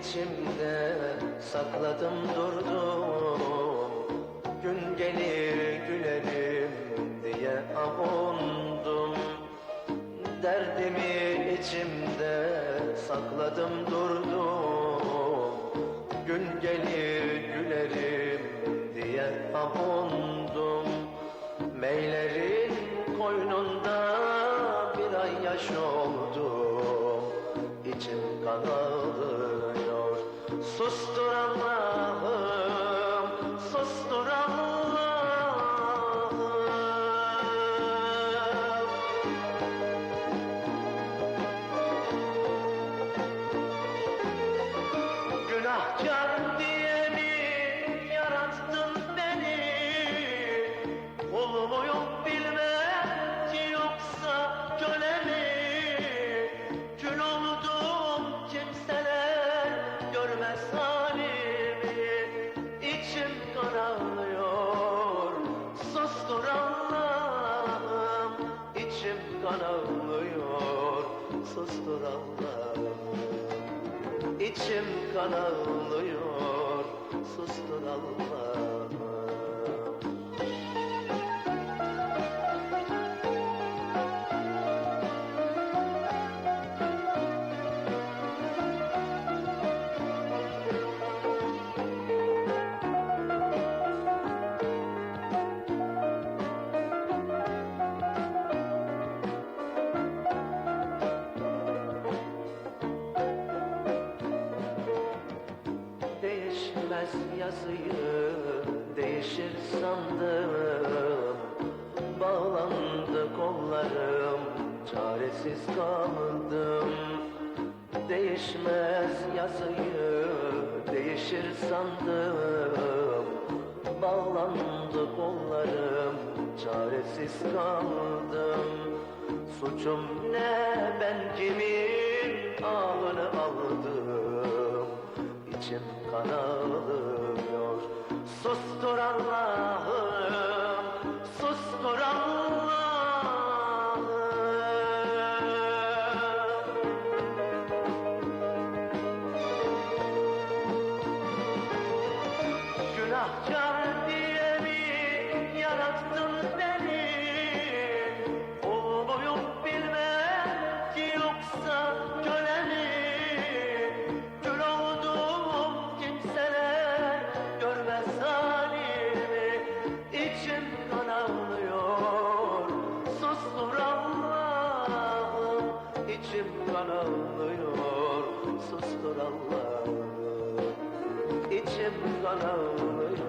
içimde sakladım durdum. Gün gelir gülerim diye avundum. Derdimi içimde sakladım durdum. Gün gelir gülerim diye avundum. Meylerin koynunda bir ay yaş oldum İçim kan ağlıyor. Sustur kan ağlıyor sustur Allah'ım. İçim kan ağlıyor sustur Allah'ım yazıyı değişir sandım. Bağlandı kollarım çaresiz kaldım. Değişmez yazıyı değişir sandım. Bağlandı kollarım çaresiz kaldım. Suçum ne ben kimin ağını aldım? İçim kan yarattın beni. Ol yok bilmem ki yoksa köle mi Kül kimseler görmez halimi. İçim kan ağlıyor Allah'ım İçim kan ağlıyor sustur Allah'ım İçim kan ağlıyor